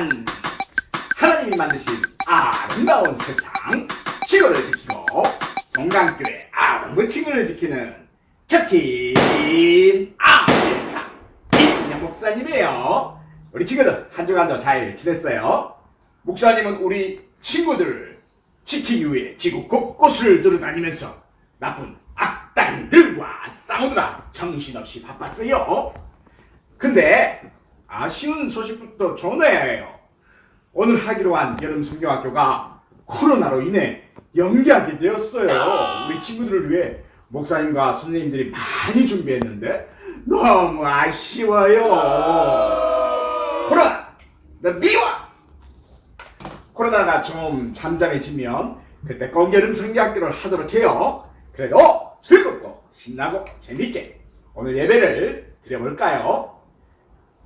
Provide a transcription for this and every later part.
짠! 하나님이 만드신 아름다운 세상, 지구를 지키고 동강길의 아름다움을 지키는 캡틴 아메리카 이인영 목사님이에요. 우리 친구들 한 주간도 잘 지냈어요? 목사님은 우리 친구들을 지키기 위해 지구 곳곳을 돌아다니면서 나쁜 악당들과 싸우느라 정신없이 바빴어요. 근데 아쉬운 소식부터 전해야 해요. 오늘 하기로 한 여름 성경학교가 코로나로 인해 연기하게 되었어요. 우리 친구들을 위해 목사님과 선생님들이 많이 준비했는데 너무 아쉬워요. 코로나, 너 미워! 코로나가 좀 잠잠해지면 그때 꼭 여름 성경학교를 하도록 해요. 그래도 즐겁고 신나고 재밌게 오늘 예배를 드려볼까요?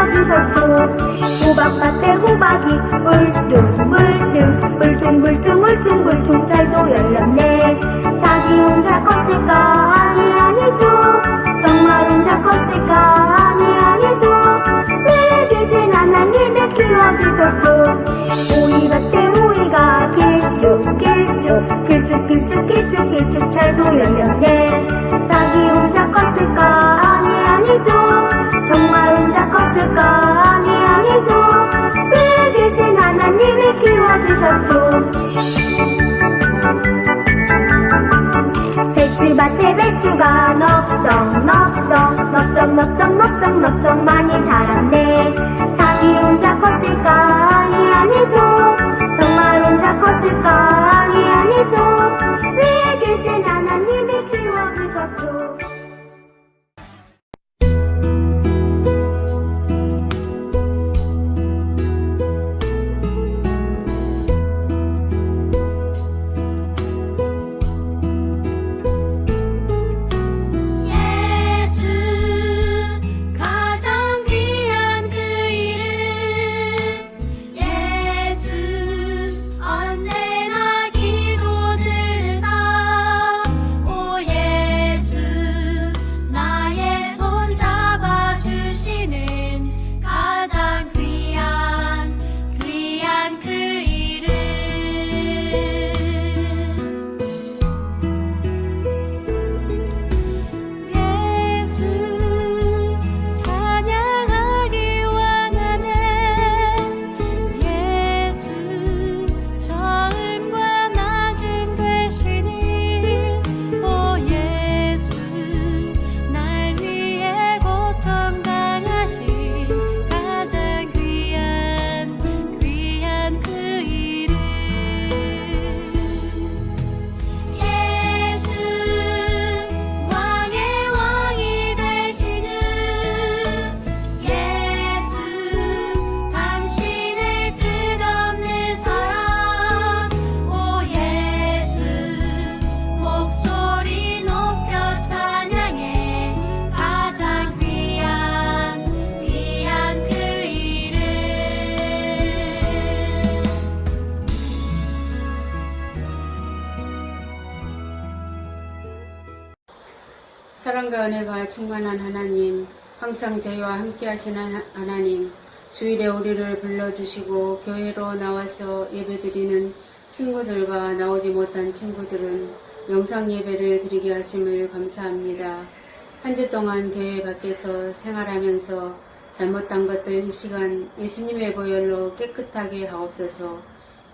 키워주셨죠 호박밭에 호박이 물뚱물뚱 물뚱물뚱 물뚱물뚱 잘도 열렸네. 자기 혼자 컸을까? 아니 아니죠. 정말 혼자 컸을까? 아니 아니죠. 왜 계신 하나님이 키워주셨죠 오이밭에 오이가 길쭉 길쭉 길쭉 길쭉 길쭉 길쭉 잘도 열렸네. 자기 혼자 컸을까 아니 아니죠. 왜 계신 하나님이 키워주셨죠. 배추밭에 배추가 넙적 넙적 넙적 넙적 넙적 넙적 많이 자랐네. 자기 혼자 컸을까 아니 아니죠. 정말 혼자 컸을까 아니 아니죠. 위에 계신 하나님이 키워주셨죠 사랑과 은혜가 충만한 하나님, 항상 저희와 함께 하시는 하- 하나님, 주일에 우리를 불러주시고 교회로 나와서 예배드리는 친구들과 나오지 못한 친구들은 영상 예배를 드리게 하심을 감사합니다. 한 주 동안 교회 밖에서 생활하면서 잘못한 것들 이 시간 예수님의 보혈로 깨끗하게 하옵소서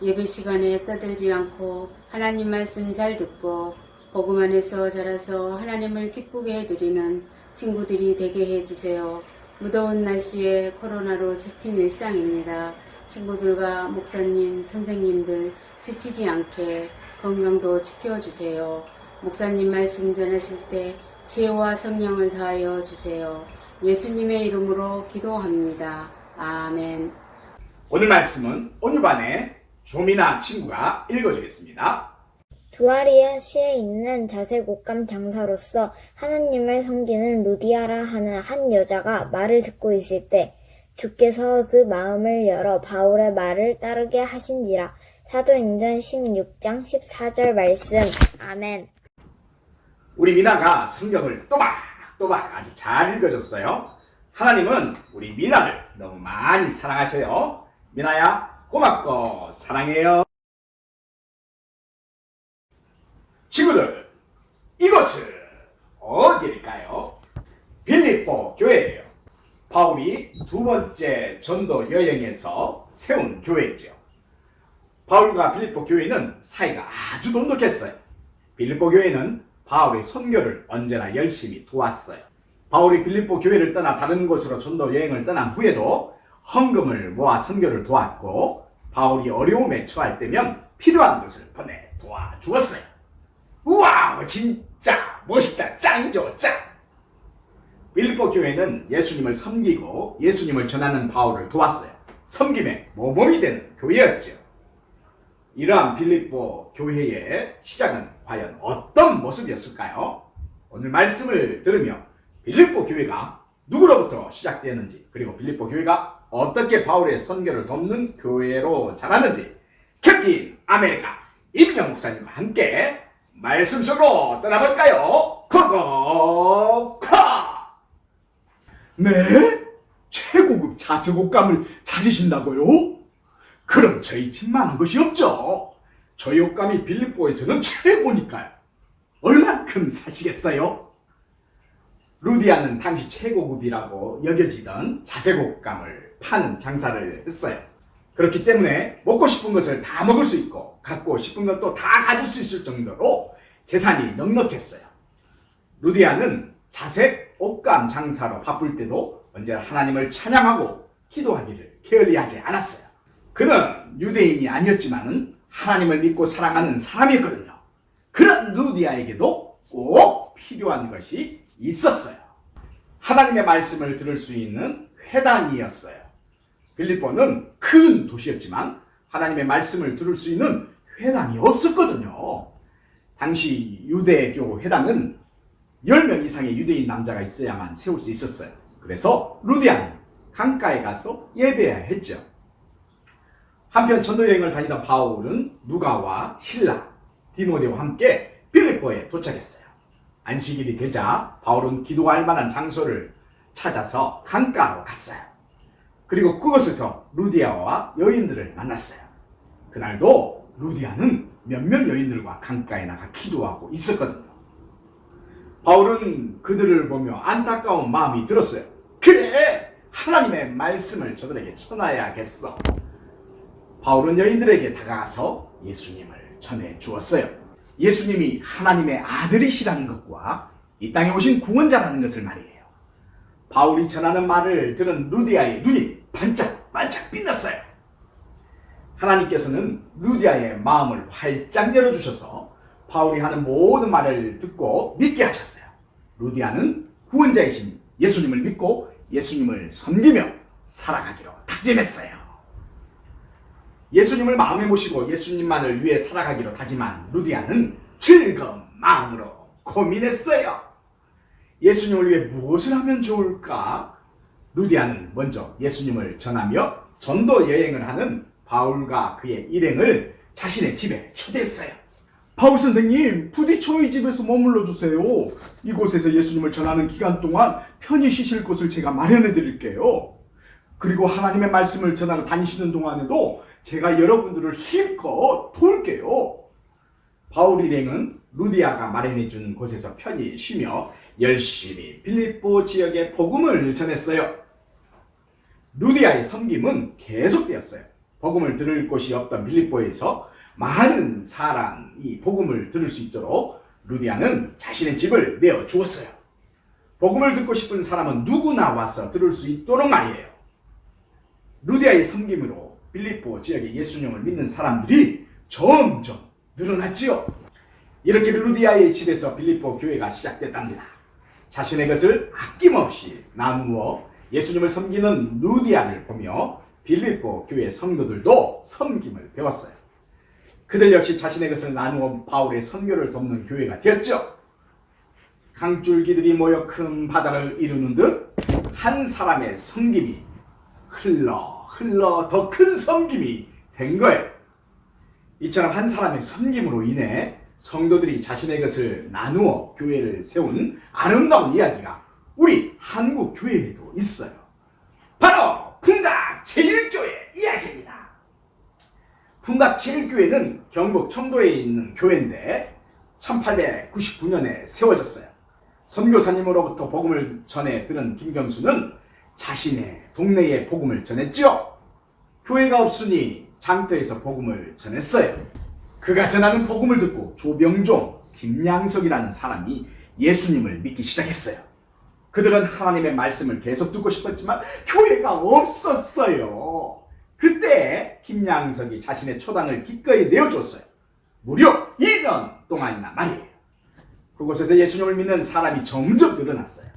예배 시간에 떠들지 않고 하나님 말씀 잘 듣고 복음 안에서 자라서 하나님을 기쁘게 해드리는 친구들이 되게 해주세요. 무더운 날씨에 코로나로 지친 일상입니다. 친구들과 목사님, 선생님들 지치지 않게 건강도 지켜주세요. 목사님 말씀 전하실 때 지혜와 성령을 다하여 주세요. 예수님의 이름으로 기도합니다. 아멘. 오늘 말씀은 온유반의 조미나 친구가 읽어주겠습니다. 두아리아시에 있는 자색옷감 장사로서 하나님을 섬기는 루디아라 하는 한 여자가 말을 듣고 있을 때 주께서 그 마음을 열어 바울의 말을 따르게 하신지라 사도행전 16장 14절 말씀 아멘 우리 미나가 성경을 또박또박 아주 잘 읽어줬어요. 하나님은 우리 미나를 너무 많이 사랑하셔요. 미나야, 고맙고 사랑해요. 친구들, 이곳은 어디일까요? 빌립보 교회예요. 바울이 두 번째 전도 여행에서 세운 교회죠. 바울과 빌립보 교회는 사이가 아주 돈독했어요. 빌립보 교회는 바울의 선교를 언제나 열심히 도왔어요. 바울이 빌립보 교회를 떠나 다른 곳으로 전도 여행을 떠난 후에도 헌금을 모아 선교를 도왔고 바울이 어려움에 처할 때면 필요한 것을 보내 도와주었어요. 우와 진짜 멋있다 짱이죠 짱. 빌립보 교회는 예수님을 섬기고 예수님을 전하는 바울을 도왔어요. 섬김의 모범이 되는 교회였죠. 이러한 빌립보 교회의 시작은 과연 어떤 모습이었을까요? 오늘 말씀을 들으며 빌립보 교회가 누구로부터 시작되었는지 그리고 빌립보 교회가 어떻게 바울의 선교를 돕는 교회로 자랐는지 캡틴 아메리카 이민영 목사님과 함께 말씀 속으로 떠나볼까요? 고고카! 네? 최고급 자색옷감을 찾으신다고요? 그럼 저희 집만 한 것이 없죠. 저희 옷감이 빌립보에서는 최고니까요. 얼만큼 사시겠어요? 루디아는 당시 최고급이라고 여겨지던 자색옷감을 파는 장사를 했어요. 그렇기 때문에 먹고 싶은 것을 다 먹을 수 있고 갖고 싶은 것도 다 가질 수 있을 정도로 재산이 넉넉했어요. 루디아는 자색 옷감 장사로 바쁠 때도 언제나 하나님을 찬양하고 기도하기를 게을리하지 않았어요. 그는 유대인이 아니었지만은 하나님을 믿고 사랑하는 사람이었거든요. 그런 루디아에게도 꼭 필요한 것이 있었어요. 하나님의 말씀을 들을 수 있는 회당이었어요. 빌립보는 큰 도시였지만 하나님의 말씀을 들을 수 있는 회당이 없었거든요. 당시 유대교 회당은 10명 이상의 유대인 남자가 있어야만 세울 수 있었어요. 그래서 루디아는 강가에 가서 예배해야 했죠. 한편 전도 여행을 다니던 바울은 누가와 신라, 디모데와 함께 빌립보에 도착했어요. 안식일이 되자 바울은 기도할 만한 장소를 찾아서 강가로 갔어요. 그리고 그곳에서 루디아와 여인들을 만났어요. 그날도 루디아는 몇몇 여인들과 강가에 나가 기도하고 있었거든요. 바울은 그들을 보며 안타까운 마음이 들었어요. 그래! 하나님의 말씀을 저들에게 전하야겠어. 바울은 여인들에게 다가가서 예수님을 전해 주었어요. 예수님이 하나님의 아들이시라는 것과 이 땅에 오신 구원자라는 것을 말이에요. 바울이 전하는 말을 들은 루디아의 눈이 반짝반짝 빛났어요. 하나님께서는 루디아의 마음을 활짝 열어주셔서 바울이 하는 모든 말을 듣고 믿게 하셨어요. 루디아는 구원자이신 예수님을 믿고 예수님을 섬기며 살아가기로 다짐했어요. 예수님을 마음에 모시고 예수님만을 위해 살아가기로 다짐한 루디아는 즐거운 마음으로 고민했어요. 예수님을 위해 무엇을 하면 좋을까? 루디아는 먼저 예수님을 전하며 전도 여행을 하는 바울과 그의 일행을 자신의 집에 초대했어요. 바울 선생님, 부디 저희 집에서 머물러 주세요. 이곳에서 예수님을 전하는 기간 동안 편히 쉬실 곳을 제가 마련해 드릴게요. 그리고 하나님의 말씀을 전하러 다니시는 동안에도 제가 여러분들을 힘껏 도울게요. 바울 일행은 루디아가 마련해 준 곳에서 편히 쉬며 열심히 빌립보 지역의 복음을 전했어요. 루디아의 섬김은 계속되었어요. 복음을 들을 곳이 없던 빌립보에서 많은 사람이 복음을 들을 수 있도록 루디아는 자신의 집을 내어 주었어요. 복음을 듣고 싶은 사람은 누구나 와서 들을 수 있도록 말이에요. 루디아의 섬김으로 빌립보 지역의 예수님을 믿는 사람들이 점점 늘어났지요. 이렇게 루디아의 집에서 빌립보 교회가 시작됐답니다. 자신의 것을 아낌없이 나누어 예수님을 섬기는 루디아를 보며 빌립보 교회 선교들도 섬김을 배웠어요. 그들 역시 자신의 것을 나누어 바울의 선교를 돕는 교회가 되었죠. 강줄기들이 모여 큰 바다를 이루는 듯 한 사람의 섬김이 흘러 흘러 더 큰 섬김이 된 거예요. 이처럼 한 사람의 섬김으로 인해 성도들이 자신의 것을 나누어 교회를 세운 아름다운 이야기가 우리 한국 교회에도 있어요. 바로 풍당 7교회 이야기입니다. 풍각 7교회는 경북 청도에 있는 교회인데 1899년에 세워졌어요. 선교사님으로부터 복음을 전해 들은 김경수는 자신의 동네에 복음을 전했지요. 교회가 없으니 장터에서 복음을 전했어요. 그가 전하는 복음을 듣고 조병종, 김양석이라는 사람이 예수님을 믿기 시작했어요. 그들은 하나님의 말씀을 계속 듣고 싶었지만 교회가 없었어요. 그때 김양석이 자신의 초당을 기꺼이 내어줬어요. 무려 2년 동안이나 말이에요. 그곳에서 예수님을 믿는 사람이 점점 늘어났어요.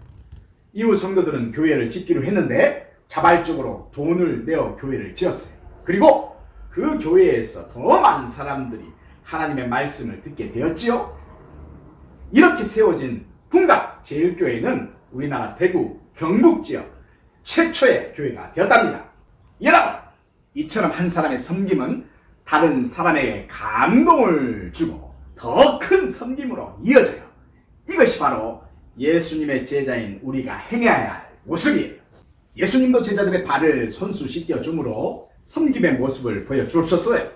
이후 성도들은 교회를 짓기로 했는데 자발적으로 돈을 내어 교회를 지었어요. 그리고 그 교회에서 더 많은 사람들이 하나님의 말씀을 듣게 되었지요. 이렇게 세워진 풍각 제일교회는 우리나라 대구 경북 지역 최초의 교회가 되었답니다. 여러분, 이처럼 한 사람의 섬김은 다른 사람에게 감동을 주고 더 큰 섬김으로 이어져요. 이것이 바로 예수님의 제자인 우리가 행해야 할 모습이에요. 예수님도 제자들의 발을 손수 씻겨 주므로 섬김의 모습을 보여주셨어요.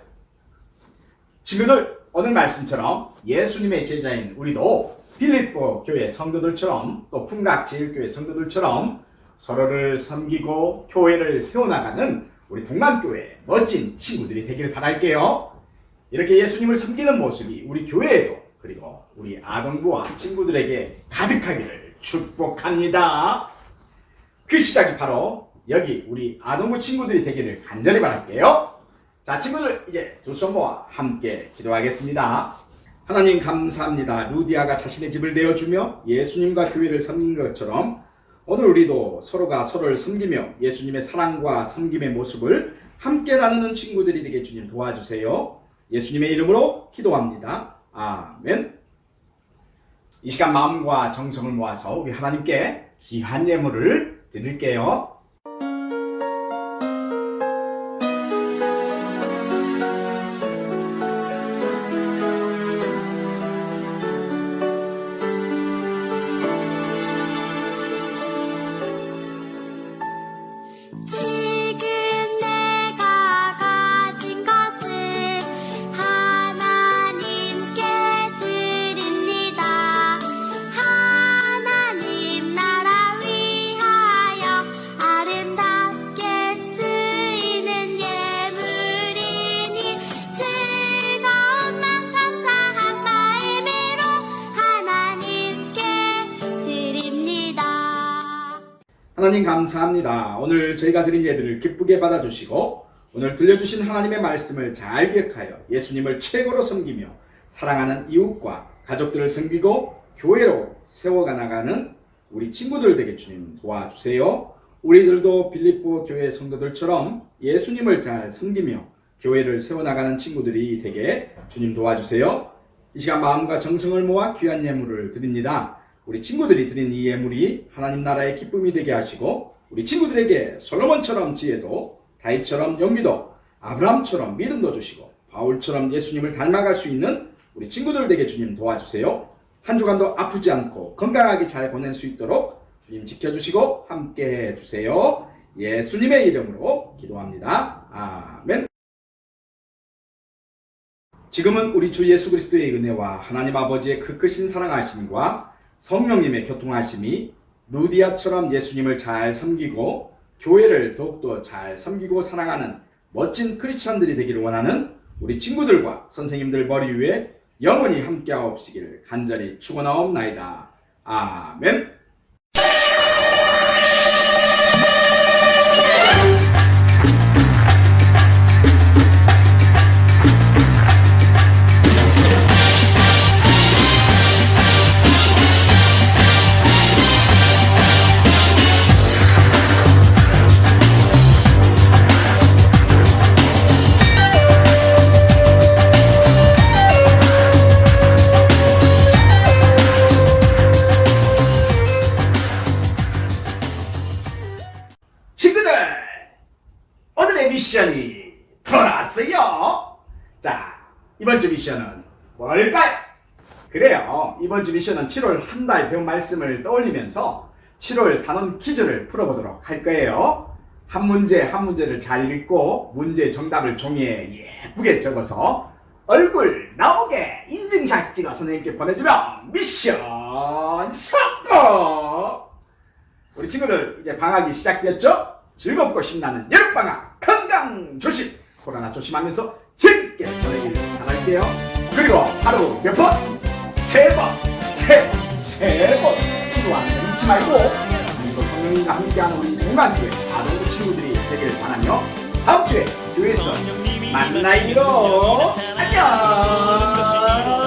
친구들, 오늘 말씀처럼 예수님의 제자인 우리도 빌립보 교회 성도들처럼 또 풍각 제일교회 성도들처럼 서로를 섬기고 교회를 세워나가는 우리 동만교회 멋진 친구들이 되길 바랄게요. 이렇게 예수님을 섬기는 모습이 우리 교회에도 그리고 우리 아동부와 친구들에게 가득하기를 축복합니다. 그 시작이 바로 여기 우리 아동부 친구들이 되기를 간절히 바랄게요. 자, 친구들 이제 두 손 모아 함께 기도하겠습니다. 하나님 감사합니다. 루디아가 자신의 집을 내어주며 예수님과 교회를 섬긴 것처럼 오늘 우리도 서로가 서로를 섬기며 예수님의 사랑과 섬김의 모습을 함께 나누는 친구들이 되게 주님 도와주세요. 예수님의 이름으로 기도합니다. 아멘. 이 시간 마음과 정성을 모아서 우리 하나님께 귀한 예물을 드릴게요. 지 하나님 감사합니다. 오늘 저희가 드린 예배를 기쁘게 받아주시고 오늘 들려주신 하나님의 말씀을 잘 기억하여 예수님을 최고로 섬기며 사랑하는 이웃과 가족들을 섬기고 교회로 세워가 나가는 우리 친구들 되게 주님 도와주세요. 우리들도 빌립보 교회 성도들처럼 예수님을 잘 섬기며 교회를 세워나가는 친구들이 되게 주님 도와주세요. 이 시간 마음과 정성을 모아 귀한 예물을 드립니다. 우리 친구들이 드린 이 예물이 하나님 나라의 기쁨이 되게 하시고 우리 친구들에게 솔로몬처럼 지혜도 다윗처럼 용기도 아브라함처럼 믿음도 주시고 바울처럼 예수님을 닮아갈 수 있는 우리 친구들 되게 주님 도와주세요. 한 주간도 아프지 않고 건강하게 잘 보낼 수 있도록 주님 지켜주시고 함께 해주세요. 예수님의 이름으로 기도합니다. 아멘. 지금은 우리 주 예수 그리스도의 은혜와 하나님 아버지의 그 크신 사랑하심과 성령님의 교통하심이 루디아처럼 예수님을 잘 섬기고 교회를 더욱더 잘 섬기고 사랑하는 멋진 크리스천들이 되기를 원하는 우리 친구들과 선생님들 머리 위에 영원히 함께하옵시기를 간절히 축원하옵나이다. 아멘. 이번 주 미션은 7월 한 달 배운 말씀을 떠올리면서 7월 단원 퀴즈를 풀어보도록 할 거예요. 한 문제 한 문제를 잘 읽고 문제 정답을 종이에 예쁘게 적어서 얼굴 나오게 인증샷 찍어 선생님께 보내주면 미션 성공! 우리 친구들 이제 방학이 시작되었죠? 즐겁고 신나는 여름방학 건강 조심 코로나 조심하면서 재밌게 보내길 바랄게요 그리고 하루 몇 번? 세 번, 세번 세 번. 이거 항상 잊지 말고 그리고 성령님과 함께하는 우리 동반교회 아동 친구들이 되기를 바라며 다음 주에 교회에서 만나기로 안녕.